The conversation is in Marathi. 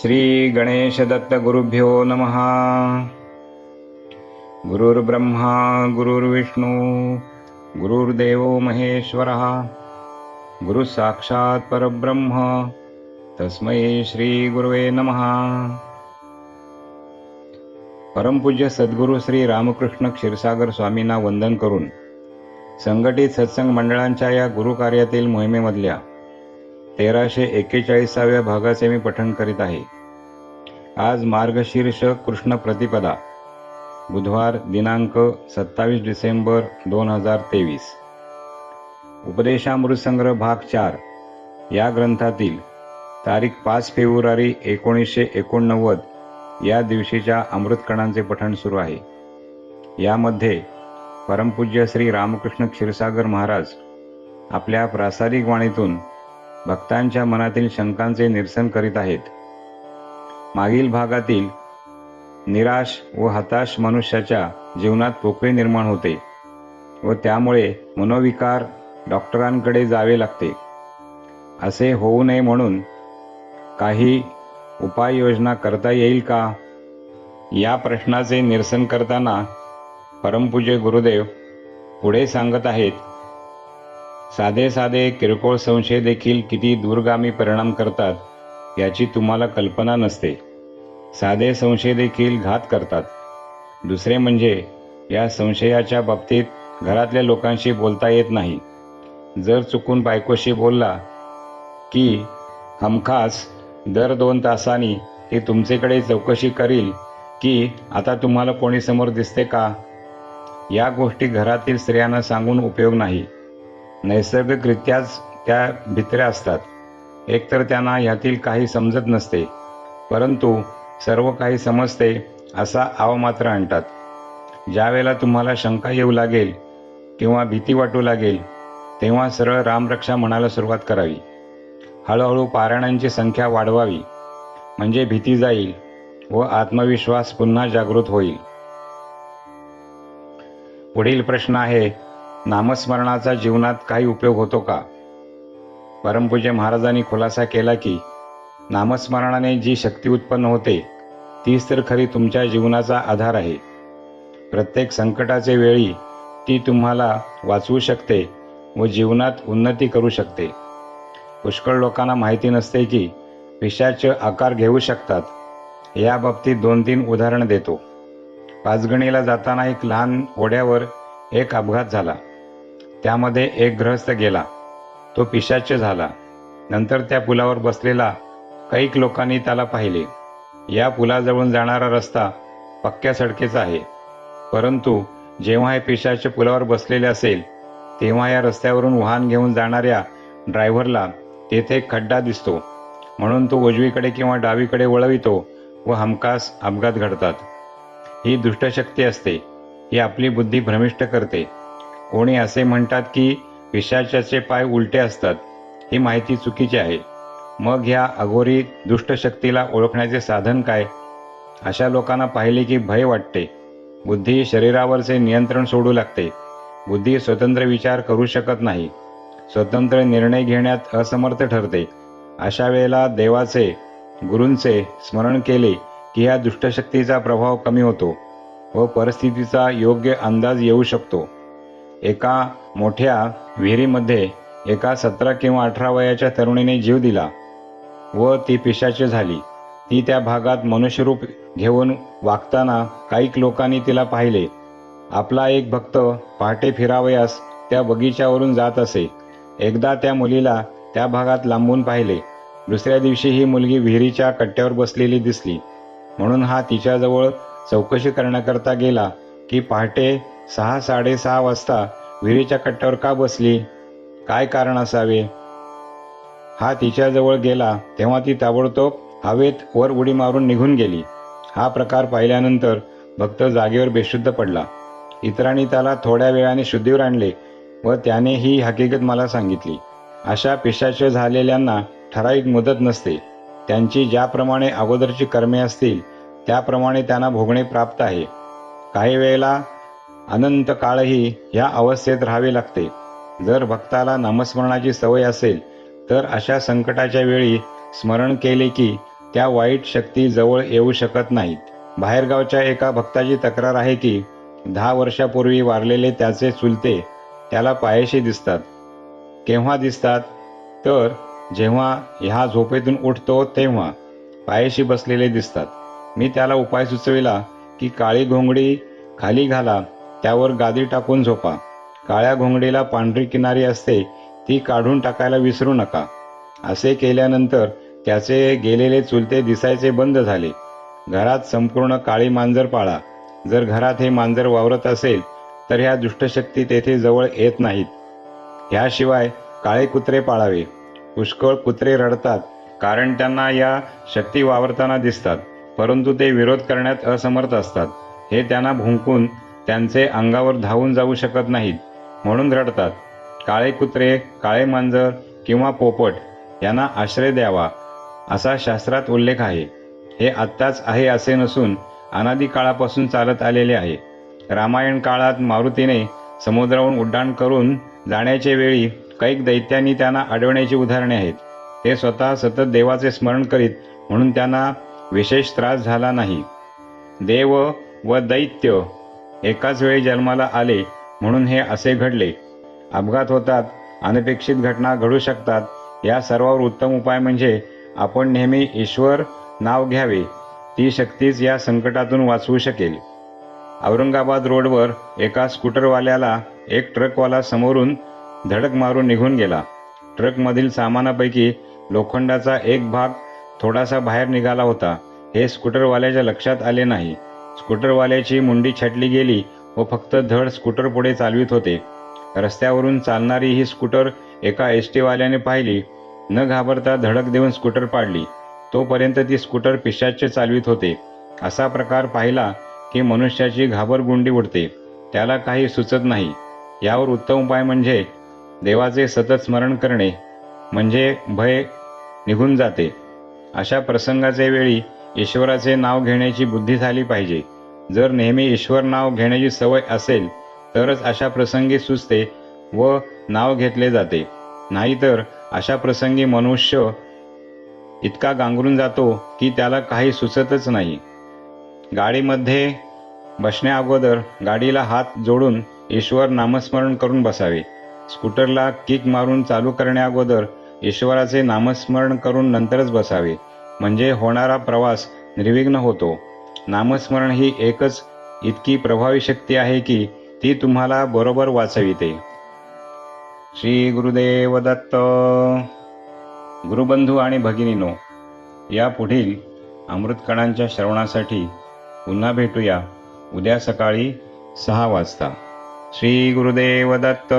श्री गणेश दत्त गुरुभ्यो नमः। गुरुर्ब्रह्मा गुरुर्विष्णू गुरुर्देव महेश्वरः। गुरु साक्षात परब्रह्म तस्मै श्री गुरुवे नमः। परमपूज्य सद्गुरू श्री रामकृष्ण क्षीरसागर स्वामींना वंदन करून संघटित सत्संग मंडळांच्या या गुरुकार्यातील मोहिमेमधल्या तेराशे एक्केचाळीसाव्या भागाचे मी पठण करीत आहे. आज मार्गशीर्ष कृष्ण प्रतिपदा बुधवार दिनांक सत्तावीस डिसेंबर दोन हजार तेवीस. उपदेशामृतसंग्रह भाग चार या ग्रंथातील तारीख पाच फेब्रुवारी एकोणीसशे एकोणनव्वद या दिवशीच्या अमृतकणांचे पठण सुरू आहे. यामध्ये परमपूज्य श्री रामकृष्ण क्षीरसागर महाराज आपल्या प्रासादिक वाणीतून भक्तांच्या मनातील शंकांचे निरसन करीत आहेत. मागील भागातील निराश व हताश मनुष्याच्या जीवनात पोकळी निर्माण होते व त्यामुळे मनोविकार डॉक्टरांकडे जावे लागते. असे होऊ नये म्हणून काही उपाययोजना करता येईल का? या प्रश्नाचे निरसन करताना परमपूज्य गुरुदेव पुढे सांगत आहेत. साधे साधे किरकोळ संशय देखील किती दूरगामी परिणाम करतात याची तुम्हाला कल्पना नसते. साधे संशय देखील घात करतात. दुसरे म्हणजे या संशयाच्या बाबतीत घरातल्या लोकांशी बोलता येत नाही. जर चुकून बायकोशी बोलला की हमखास दर दोन तासांनी ती तुमच्याकडे चौकशी करील की आता तुम्हाला कोणी समोर दिसते का? या गोष्टी घरातील स्त्रियांना सांगून उपयोग नाही. नैसर्गिकरित्याच त्या भित्र्या असतात. एकतर त्यांना यातील काही समजत नसते परंतु सर्व काही समजते असा आव मात्र आणतात. ज्यावेळेला तुम्हाला शंका येऊ लागेल किंवा भीती वाटू लागेल तेव्हा सरळ रामरक्षा म्हणायला सुरुवात करावी. हळूहळू पारायणांची संख्या वाढवावी. म्हणजे भीती जाईल व आत्मविश्वास पुन्हा जागृत होईल. पुढील प्रश्न आहे नामस्मरणाचा जीवनात काही उपयोग होतो का? परमपूज्य महाराजांनी खुलासा केला की नामस्मरणाने जी शक्ती उत्पन्न होते तीच तर खरी तुमच्या जीवनाचा आधार आहे. प्रत्येक संकटाचे वेळी ती तुम्हाला वाचवू शकते व जीवनात उन्नती करू शकते. पुष्कळ लोकांना माहिती नसते की पिशाच आकार घेऊ शकतात. या बाबतीत दोन तीन उदाहरण देतो. पाचगणीला जाताना एक लहान ओढ्यावर एक अपघात झाला. त्यामध्ये एक ग्रहस्थ गेला. तो पिशाच्य झाला. नंतर त्या पुलावर बसलेला कैक लोकांनी त्याला पाहिले. या पुलाजवळून जाणारा रस्ता पक्क्या सडकेचा आहे. परंतु जेव्हा हे पिशाच्य पुलावर बसलेले असेल तेव्हा या रस्त्यावरून वाहन घेऊन जाणाऱ्या ड्रायव्हरला तेथे एक खड्डा दिसतो. म्हणून तो उजवीकडे किंवा डावीकडे वळवितो व हमखास अपघात घडतात. ही दुष्टशक्ती असते. ही आपली बुद्धी भ्रमिष्ट करते. कोणी असे म्हणतात की पिशाच्याचे पाय उलटे असतात ही माहिती चुकीची आहे. मग ह्या अघोरी दुष्टशक्तीला ओळखण्याचे साधन काय? अशा लोकांना पाहिले की भय वाटते. बुद्धी शरीरावरचे नियंत्रण सोडू लागते. बुद्धी स्वतंत्र विचार करू शकत नाही. स्वतंत्र निर्णय घेण्यात असमर्थ ठरते. अशा वेळेला देवाचे गुरूंचे स्मरण केले की या दुष्टशक्तीचा प्रभाव कमी होतो व परिस्थितीचा योग्य अंदाज येऊ शकतो. एका मोठ्या विहिरीमध्ये एका सतरा किंवा अठरा वयाच्या तरुणीने जीव दिला व ती पिशाची झाली. ती त्या भागात मनुष्यरूप घेऊन वागताना काही लोकांनी तिला पाहिले. आपला एक भक्त पहाटे फिरावयास त्या बगीच्यावरून जात असे. एकदा त्या मुलीला त्या भागात लांबून पाहिले. दुसऱ्या दिवशी ही मुलगी विहिरीच्या कट्ट्यावर बसलेली दिसली. म्हणून हा तिच्याजवळ चौकशी करण्याकरता गेला की पहाटे सहा साडेसहा वाजता विहिरीच्या कट्ट्यावर का बसली? काय कारण असावे? हा तिच्याजवळ गेला तेव्हा ती ताबडतोब हवेत वर उडी मारून निघून गेली. हा प्रकार पाहिल्यानंतर भक्त जागेवर बेशुद्ध पडला. इतरांनी त्याला थोड्या वेळाने शुद्धीवर आणले व त्याने ही हकीकत मला सांगितली. अशा पिशाच झालेल्यांना ठराविक मुदत नसते. त्यांची ज्याप्रमाणे अगोदरची कर्मे असतील त्याप्रमाणे त्यांना भोगणे प्राप्त आहे. काही वेळेला अनंत काळही ह्या अवस्थेत राहावे लागते. जर भक्ताला नामस्मरणाची सवय असेल तर अशा संकटाच्या वेळी स्मरण केले की त्या वाईट शक्ती जवळ येऊ शकत नाहीत. बाहेरगावच्या एका भक्ताची तक्रार आहे की दहा वर्षापूर्वी वारलेले त्याचे चुलते त्याला पायाशी दिसतात. केव्हा दिसतात? तर जेव्हा ह्या झोपेतून उठतो तेव्हा पायाशी बसलेले दिसतात. मी त्याला उपाय सुचविला की काळी घोंगडी खाली घाला त्यावर गादी टाकून झोपा. काळ्या घोंगडीला पांढरी किनारी असते ती काढून टाकायला विसरू नका. असे केल्यानंतर त्याचे गेलेले चुलते दिसायचे बंद झाले. घरात संपूर्ण काळी मांजर पाळा. जर घरात हे मांजर वावरत असेल तर ह्या दुष्टशक्ती तेथे जवळ येत नाहीत. ह्याशिवाय काळे कुत्रे पाळावे. पुष्कळ कुत्रे रडतात कारण त्यांना या शक्ती वावरताना दिसतात परंतु ते विरोध करण्यात असमर्थ असतात. हे त्यांना भुंकून त्यांचे अंगावर धावून जाऊ शकत नाहीत म्हणून रडतात. काळे कुत्रे काळे मांजर किंवा पोपट यांना आश्रय द्यावा असा शास्त्रात उल्लेख आहे. हे आत्ताच आहे असे नसून अनादी काळापासून चालत आलेले आहे. रामायण काळात मारुतीने समुद्रावरून उड्डाण करून जाण्याच्या वेळी कैक दैत्यांनी त्यांना अडवण्याची उदाहरणे आहेत. ते स्वतः सतत देवाचे स्मरण करीत म्हणून त्यांना विशेष त्रास झाला नाही. देव व दैत्य एकाच वेळी जन्माला आले म्हणून हे असे घडले. अपघात होतात अनपेक्षित घटना घडू शकतात. या सर्वावर उत्तम उपाय म्हणजे आपण नेहमी ईश्वर नाव घ्यावे. ती शक्तीच या संकटातून वाचवू शकेल. औरंगाबाद रोडवर एका स्कूटरवाल्याला एक ट्रकवाला समोरून धडक मारून निघून गेला. ट्रकमधील सामानापैकी लोखंडाचा एक भाग थोडासा बाहेर निघाला होता. हे स्कूटरवाल्याच्या लक्षात आले नाही. स्कूटरवाल्याची मुंडी छाटली गेली व फक्त धड स्कूटर पुढे चालवित होते. रस्त्यावरून चालणारी ही स्कूटर एका एस टीवाल्याने पाहिली. न घाबरता धडक देऊन स्कूटर पाडली. तोपर्यंत ती स्कूटर पिशाच्य चालवित होते. असा प्रकार पाहिला की मनुष्याची घाबरगुंडी उडते. त्याला काही सुचत नाही. यावर उत्तम उपाय म्हणजे देवाचे सतत स्मरण करणे. म्हणजे भय निघून जाते. अशा प्रसंगाचे वेळी ईश्वराचे नाव घेण्याची बुद्धी झाली पाहिजे. जर नेहमी ईश्वर नाव घेण्याची सवय असेल तरच अशा प्रसंगी सुचते व नाव घेतले जाते. नाहीतर अशा प्रसंगी मनुष्य इतका गांगरून जातो की त्याला काही सुचतच नाही. गाडीमध्ये बसण्याअगोदर गाडीला हात जोडून ईश्वर नामस्मरण करून बसावे. स्कूटरला किक मारून चालू करण्याअगोदर ईश्वराचे नामस्मरण करून नंतरच बसावे. म्हणजे होणारा प्रवास निर्विघ्न होतो. नामस्मरण ही एकच इतकी प्रभावी शक्ती आहे की ती तुम्हाला बरोबर वाचविते. श्री गुरुदेव दत्त. गुरुबंधू आणि भगिनीनो या पुढील अमृतकणांच्या श्रवणासाठी पुन्हा भेटूया. उद्या सकाळी सहा वाजता. श्री गुरुदेव दत्त.